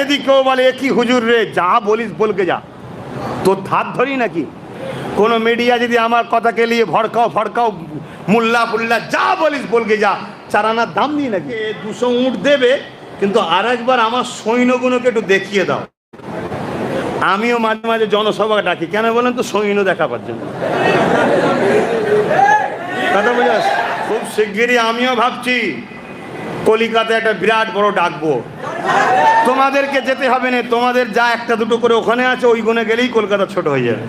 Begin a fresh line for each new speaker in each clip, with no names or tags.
যদি কেউ বলে কি হুজুর রে যা বলিস বলকে যা। তোর ধার ধরি নাকি? কোনো মিডিয়া যদি আমার কথাকে নিয়ে ভড়কাও ফড়কাও মুল্লা ফুল্লা যা বলিস বলকে যা চারানার দাম নিই নাকি? এ দুশো উঁট দেবে কিন্তু আর একবার আমার সৈন্যগুলোকে একটু দেখিয়ে দাও। আমিও মাঝে মাঝে জনসভা ডাকি কেন বলেন তো সৈন্য দেখাবার জন্য কথা বুঝে আসছে? খুব শিগগিরই আমিও ভাবছি কলিকাতায় একটা বিরাট বড় ডাকবো। তোমাদেরকে যেতে হবে না, তোমাদের যা একটা দুটো করে ওখানে আছে, ওই গুণে গেলেই কলকাতা ছোট হয়ে যাবে।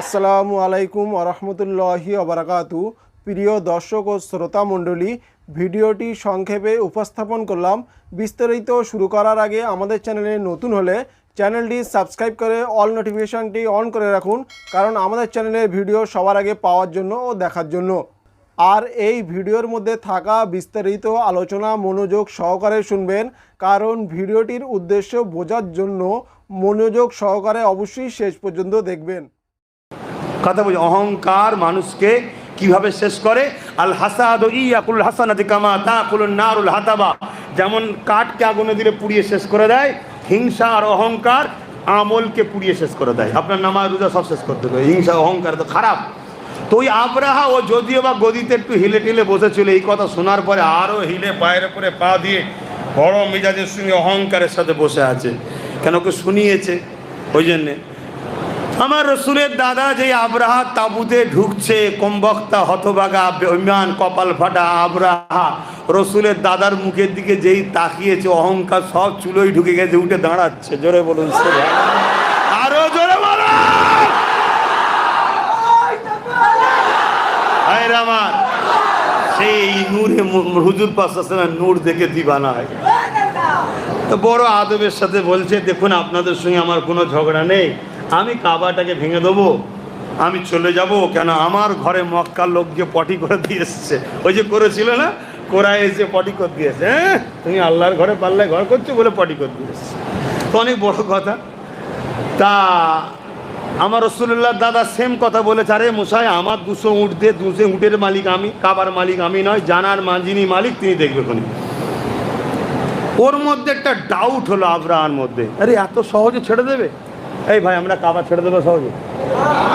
আসসালামু আলাইকুম আরহামতুল্লাহি আবরাকাতু প্রিয় দর্শক ও শ্রোতা মণ্ডলী, ভিডিওটি সংক্ষেপে উপস্থাপন করলাম। বিস্তারিত শুরু করার আগে আমাদের চ্যানেলে নতুন হলে চ্যানেলটি সাবস্ক্রাইব করে অল নোটিফিকেশনটি অন করে রাখুন, কারণ আমাদের চ্যানেলের ভিডিও সবার আগে পাওয়ার জন্য ও দেখার জন্য। আর এই ভিডিওর মধ্যে থাকা বিস্তারিত আলোচনা, মনোযোগ সহকারে শুনবেন। কারণ ভিডিওটির উদ্দেশ্য বোঝার জন্য মনোযোগ সহকারে অবশ্যই শেষ পর্যন্ত দেখবেন।
কথা বলছি অহংকার মানুষকে কীভাবে শেষ করে? আল হাসাদ ইয়াকুল হাসানাতি কামা তাকুল নারুল হাতাবা। যেমন কাঠকে আগুনে দিলে পুড়িয়ে শেষ করে দেয়, হিংসা আর অহংকার আমলকে পুড়িয়ে শেষ করে দেয়। আপনার নামাজ, রোজা সব শেষ করতে দেবে হিংসা, অহংকার তো খারাপ। তো ওই আবরাহা ও যদিও বা গদিতে একটু হিলে টিলে বসেছিল, এই কথা শোনার পরে আরও হিলে পায়ের উপরে পা দিয়ে বড় মেজাজের সঙ্গে অহংকারের সাথে বসে আছে। কেন ওকে শুনিয়েছে? ওই জন্যে। আমার রসুলের দাদা যে আবরাহা তাবুতে ঢুকছে, কমবক্তা হতবাগা বেইমান কপাল ফাটা আবরাহা, রসুলের দাদার মুখের দিকে যেই তাকিয়েছে, অহংকার সব চুলোই ঢুকে গেছে, উঠে দাঁড়াচ্ছে। জোরে বলুন, সুবহানাল্লাহ। আরও জোরে বলুন হায় রে আমার। সেই নূরে হুজুর পাশে নূর দেখে দিবানা হয়। তো বড় আদবের সাথে বলছে, দেখুন, আপনাদের সঙ্গে আমার কোনো ঝগড়া নেই। আমি কাবাটাকে ভেঙে দেবো। আমি চলে যাব। কেন? আমার ঘরে মক্কার লোক গিয়ে পটি করে দিয়ে এসছে। ওই যে করেছিল না? কোরআ এসে পটি করে দিয়েছে হ্যাঁ? তুমি আল্লাহর ঘরে পাল্লায় ঘর করছ বলে পটি করে দিয়েছে তো অনেক বড় কথা। তা আমার রসুল্লাহ দাদা সেম কথা বলেছে, আরে মশাই আমার দুশো উঁট দুশো উঁটের মালিক আমি, কাবার মালিক আমি নয়, জানার মাঝিনি মালিক, তিনি দেখবে কোনি। ওর মধ্যে একটা ডাউট হলো আবরাহার মধ্যে। আরে, এত সহজে ছেড়ে দেবে? এই ভাই, আমরা কাবা ছেড়ে দেবো সহজে।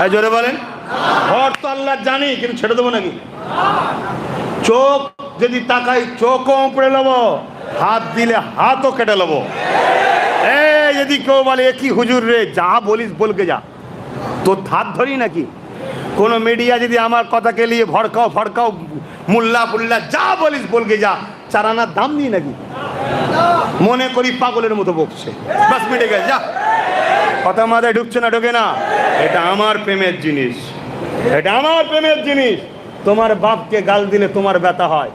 এই জোরে বলেন। ঘর তো আল্লাহ জানি, কিন্তু ছেড়ে দেবো নাকি? চোখ যদি তাকাই, চোখও উপড়ে নেব হাত দিলে হাতও কেটে নেব এই যদি কেউ বলে, এ কি হুজুর রে, যা বলিস বলকে যা। তোর ধার ধরি নাকি? কোনো মিডিয়া যদি আমার কথাকে নিয়ে ভড়কাও ফড়কাও মুল্লা ফুল্লা যা বলিস বলকে যা, চারানার দাম নিই নাকি? মনে করি পাগলের মতো বকছে। বাস, মিটে গেছে, যা। কথা মাথায় ঢুকছে না, ঢোকে না। এটা আমার প্রেমের জিনিস। এটা আমার প্রেমের জিনিস। তোমার বাপকে গাল দিলে তোমার ব্যথা হয়।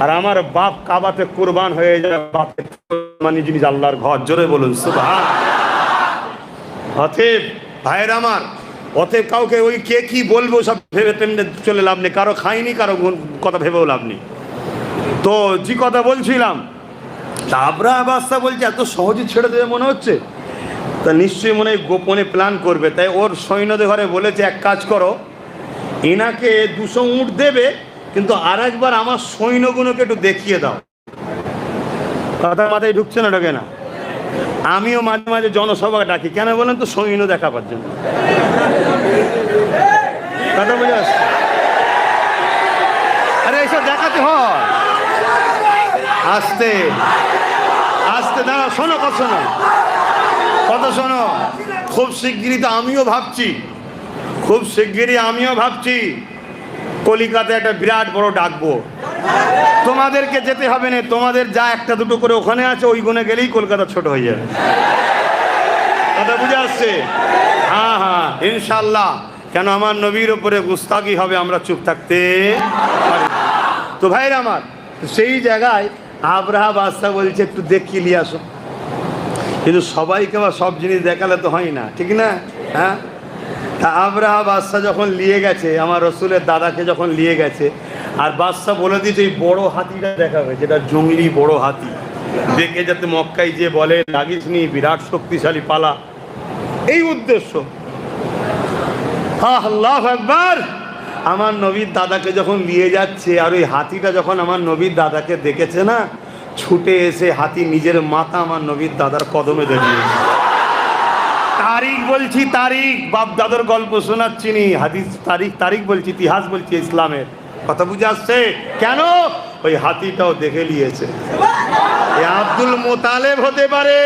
আর আমার বাপ কাবাতে কোরবান হয়ে যায়, বাপের মানে জিনিস আল্লাহর ঘর। জোরে বলুন, সুবহান। অতএব ভাইয়ের আমার, অতএব কাউকে ওই কে কি বলব সব ভেবে তেমনি চলে লাভ নেই, কারও খাইনি, কারও কথা ভেবেও লাভ নেই। তো যে কথা বলছিলাম, তা আবরাহা বাদশা বলছে, এত সহজে ছেড়ে দেবে মনে হচ্ছে? তা নিশ্চয়ই মনে হয় গোপনে প্ল্যান করবে, তাই ওর সৈন্যদের ঘরে বলেছে, এক কাজ করো, এনাকে দুশো উঁট দেবে, কিন্তু আর একবার আমার সৈন্যগুলোকে একটু দেখিয়ে দাও। কথা মাথায় ঢুকছে না, ঢোকে না। আমিও মাঝে মাঝে জনসভা ডাকি। কেন বলেন তো সৈন্য দেখাবার জন্য। কথা বুঝে আসছে। আরে, এইসব দেখাতে হয়। আসতে। আসতে দাঁড়া শোনো, কথা শোনো। কথা শোনো। খুব শিগগিরই তো আমিও ভাবছি। খুব শিগগিরই আমিও ভাবছি। কলিকাতায় একটা বিরাট বড় ডাকবো। তোমাদেরকে যেতে হবে না, তোমাদের যা একটা দুটো করে ওখানে আছে, ওই গুণে গেলেই কলকাতা ছোট হয়ে যাবে। কথা বুঝে আসছে? হ্যাঁ হ্যাঁ ইনশাল্লাহ কেন আমার নবীর ওপরে গুস্তাকি হবে, আমরা চুপ থাকতে তো ভাইরা আমার, সেই জায়গায় আবরাহা বাদশা বলছে, একটু দেখিয়ে নিয়ে আসো। কিন্তু সবাইকে আবার সব জিনিস দেখালে তো হয় না, ঠিক না? হ্যাঁ? তা আবরাহা বাদশা যখন নিয়ে গেছে, আমার রসুলের দাদাকে যখন নিয়ে গেছে, আর বাদশা বলে দিয়েছে, এই বড় হাতিটা দেখাবে যেটা জঙ্গলি বড় হাতি। দেখে যাতে মক্কাই যে বলে লাগিস নি, বিরাট শক্তিশালী পালা। এই উদ্দেশ্য। আল্লাহ একবার আমার নবীর দাদাকে যখন নিয়ে যাচ্ছে, আর ওই হাতিটা যখন আমার নবীর দাদাকে দেখেছে না, ছুটে এসে হাতি নিজের মাথা আমার নবীর দাদার কদমে দেখিয়েছে তারিখ বলছি তারিখ। বাপ দাদার গল্প শোনাচ্ছি নি। হাদিস তারিখ তারিখ বলছি, ইতিহাস বলছি ইসলামের। কথা বুঝে আসছে? কেন? ওই হাতিটাও দেখে নিয়েছে। আব্দুল মোতালেব হতে পারে।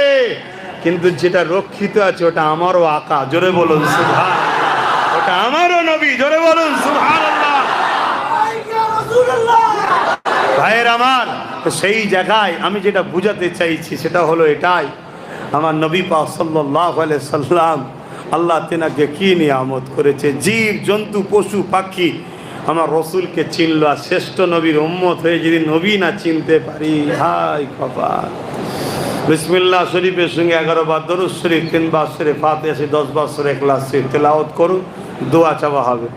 কিন্তু যেটা রক্ষিত আছে, ওটা আমারও আঁকা। জোরে বলুন সুভান ওটা আমারও নবী, জোরে বলুন সুভান ভাইয়ের আমার, সেই জায়গায় আমি যেটা বুঝাতে চাইছি, সেটা হলো এটাই। আমার নবী সাল্লাহ সাল্লাম আল্লাহ তেনাকে কি নিয়ামত করেছে? জীব, জন্তু, পশু, পাখি আমার রসুলকে চিনল আর শ্রেষ্ঠ নবীর উম্মত হয়ে যদি নবী না চিনতে পারি, হাই কপাল। বিসমিল্লাহ শরীফের সঙ্গে এগারো বার দরুদ শরীফ, তিন বার শরীফ ফাতে আসি দশ বার শরীফ ক্লাস শরীফ তেলাওয়াত করুন, দোয়া চাওয়া হবে।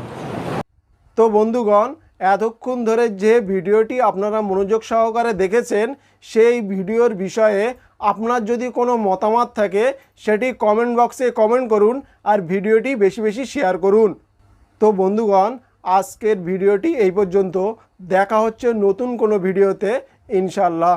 তো বন্ধুগণ, এতক্ষণ ধরে যে ভিডিওটি আপনারা মনোযোগ সহকারে দেখেছেন, সেই ভিডিওর বিষয়ে আপনার যদি কোনো মতামত থাকে, সেটি কমেন্ট বক্সে কমেন্ট করুন আর ভিডিওটি বেশি বেশি শেয়ার করুন। তো বন্ধুগণ, আজকের ভিডিওটি এই পর্যন্ত। দেখা হচ্ছে নতুন কোনো ভিডিওতে ইনশাল্লাহ